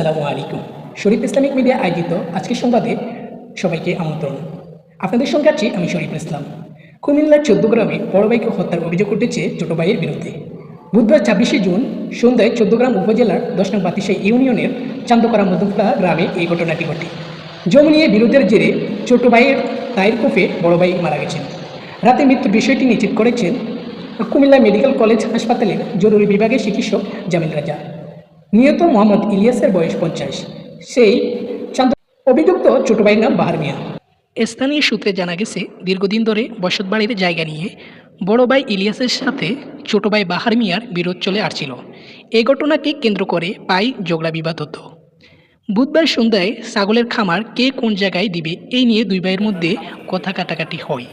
আলাইকুম। শরীফ Islamic media আয়োজিত আজকের সংবাদে সবাইকে আমন্ত্রণ। আপনাদের সঙ্গে আছি আমি শরীফ ইসলাম। কুমিল্লার চোদ্দ গ্রামে বড় ভাইকে হত্যার অভিযোগ উঠেছে ছোট ভাইয়ের বিরুদ্ধে। বুধবার ছাব্বিশে জুন সন্ধ্যায় চোদ্দগ্রাম উপজেলার দশ নং বাতিশাই ইউনিয়নের চান্দকরা মধ্যপাড়া গ্রামে এই ঘটনাটি ঘটে। জমি নিয়ে বিরোধের জেরে ছোট ভাইয়ের তায়ের কোফে বড় ভাই মারা গেছেন। রাতে মৃত্যুর বিষয়টি নিশ্চিত করেছেন কুমিল্লা মেডিকেল কলেজ হাসপাতালের জরুরি বিভাগের চিকিৎসক জামিল রাজা। নিহত মোহাম্মদ ইলিয়াসের বয়স পঞ্চাশ। সেই অভিযুক্ত ছোট ভাইয়ের নাম বাহার মিয়া। স্থানীয় সূত্রে জানা গেছে, দীর্ঘদিন ধরে বসতবাড়ির জায়গা নিয়ে বড় ভাই ইলিয়াসের সাথে ছোট ভাই বাহার মিয়ার বিরোধ চলে আসছিল। এ ঘটনাকে কেন্দ্র করে পাই ঝগড়া বিবাদ হতো বুধবার সন্ধ্যায় ছাগলের খামার কে কোন জায়গায় দিবে, এই নিয়ে দুই ভাইয়ের মধ্যে কথা কাটাকাটি হয়।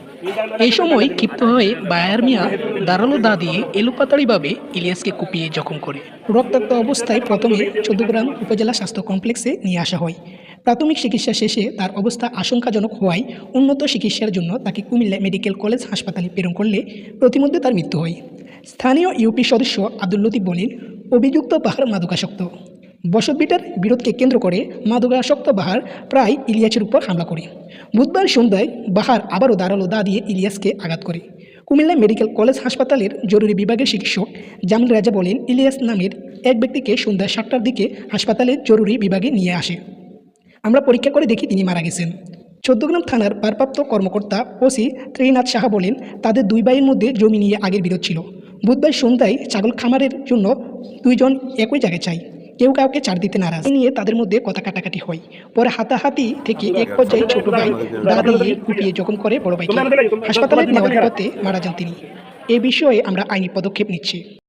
এই সময় ক্ষিপ্ত হয়ে বায়ার মিয়া দাঁড়াল দা দিয়ে এলোপাতাড়িভাবে ইলিয়াসকে কুপিয়ে জখম করে। রক্তাক্ত অবস্থায় প্রথমে চৌদ্দগ্রাম উপজেলা স্বাস্থ্য কমপ্লেক্সে নিয়ে আসা হয়। প্রাথমিক চিকিৎসা শেষে তার অবস্থা আশঙ্কাজনক হওয়ায় উন্নত চিকিৎসার জন্য তাকে কুমিল্লা মেডিকেল কলেজ হাসপাতালে প্রেরণ করলে প্রতিমধ্যে তার মৃত্যু হয়। স্থানীয় ইউপি সদস্য আব্দুল লতিফ বলেন, অভিযুক্ত পাহাড় মাদকাসক্ত। বসতভিটার বিরোধকে কেন্দ্র করে মাদকাসক্ত বাহার প্রায় ইলিয়াসের উপর হামলা করে। বুধবার সন্ধ্যায় বাহার আবারও দাঁড়াল দা দিয়ে ইলিয়াসকে আঘাত করে। কুমিল্লা মেডিকেল কলেজ হাসপাতালের জরুরি বিভাগের চিকিৎসক জামিল রাজা বলেন, ইলিয়াস নামের এক ব্যক্তিকে সন্ধ্যা সাতটার দিকে হাসপাতালের জরুরি বিভাগে নিয়ে আসে। আমরা পরীক্ষা করে দেখি তিনি মারা গেছেন। চৌদ্দগ্রাম থানার ভারপ্রাপ্ত কর্মকর্তা ওসি ত্রিনাথ সাহা বলেন, তাদের দুই ভাইয়ের মধ্যে জমি নিয়ে আগের বিরোধ ছিল। বুধবার সন্ধ্যায় ছাগল খামারের জন্য দুইজন একই জায়গায় চাই। কেউ কাউকে ছাড় দিতে নারাজ। নিয়ে তাদের মধ্যে কথা কাটাকাটি হয়। পরে হাতাহাতি থেকে এক পর্যায়ে ছোট ভাই দাঁড়িয়ে দিয়ে কুপিয়ে জখম করে বড় ভাইকে হাসপাতালে নেওয়ার পথে মারা যান তিনি। এ বিষয়ে আমরা আইনি পদক্ষেপ নিচ্ছি।